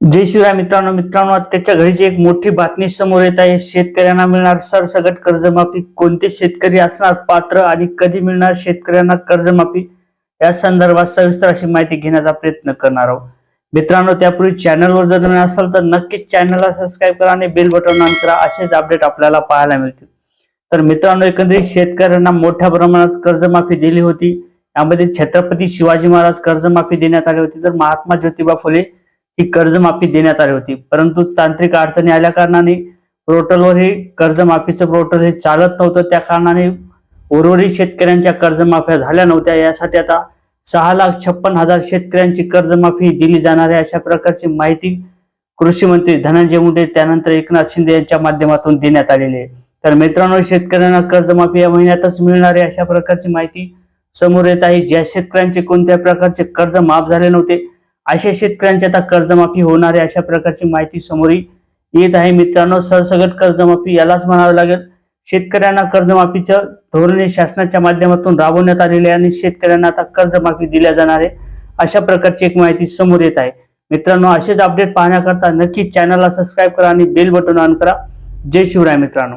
जय शिवराय मित्रांनो मित्रांनो आत्ताच्या घडीची एक मोठी बातमी समोर येत आहे. शेतकऱ्यांना मिळणार सरसगट कर्जमाफी. कोणते शेतकरी असणार पात्र आणि कधी मिळणार शेतकऱ्यांना कर्जमाफी? या संदर्भात सविस्तर अशी माहिती घेण्याचा प्रयत्न करणार आहोत. मित्रांनो त्यापूर्वी चॅनलवर जर नवीन असाल तर नक्कीच चॅनलला सबस्क्राईब करा आणि बेल बटन ऑन करा. असेच अपडेट आपल्याला पाहायला मिळतील. तर मित्रांनो एकंदरीत शेतकऱ्यांना मोठ्या प्रमाणात कर्जमाफी दिली होती. यामध्ये छत्रपती शिवाजी महाराज कर्जमाफी देण्यात आली होती. तर महात्मा ज्योतिबा फुले ही कर्जमाफी देण्यात आली होती. परंतु तांत्रिक अडचणी आल्या कारणाने पोर्टलवर हे कर्जमाफीचं पोर्टल हे चालत नव्हतं. त्या कारणाने उर्वरित शेतकऱ्यांच्या कर्जमाफ्या झाल्या नव्हत्या. यासाठी आता सहा लाख छप्पन हजार शेतकऱ्यांची कर्जमाफी दिली जाणार आहे अशा प्रकारची माहिती कृषी मंत्री धनंजय मुंडे त्यानंतर एकनाथ शिंदे यांच्या माध्यमातून देण्यात आलेली आहे. तर मित्रांनो शेतकऱ्यांना कर्जमाफी या महिन्यातच मिळणार आहे अशा प्रकारची माहिती समोर येत आहे. ज्या शेतकऱ्यांचे कोणत्या प्रकारचे कर्ज माफ झाले नव्हते अशा शेतकऱ्यांची आता कर्जमाफी होणार आहे अशा प्रकारची माहिती समोर येत आहे. मित्रांनो सरसगट कर्जमाफी यालाच म्हणावं लागेल. शेतकऱ्यांना कर्जमाफीचं धोरणे शासनाच्या माध्यमातून राबवण्यात आलेले आहे आणि शेतकऱ्यांना आता कर्जमाफी दिल्या जाणार आहे अशा प्रकारची एक माहिती समोर येत आहे. मित्रांनो असेच अपडेट पाहण्याकरता नक्कीच चॅनलला सबस्क्राईब करा आणि बेल बटन ऑन करा. जय शिवराय मित्रांनो.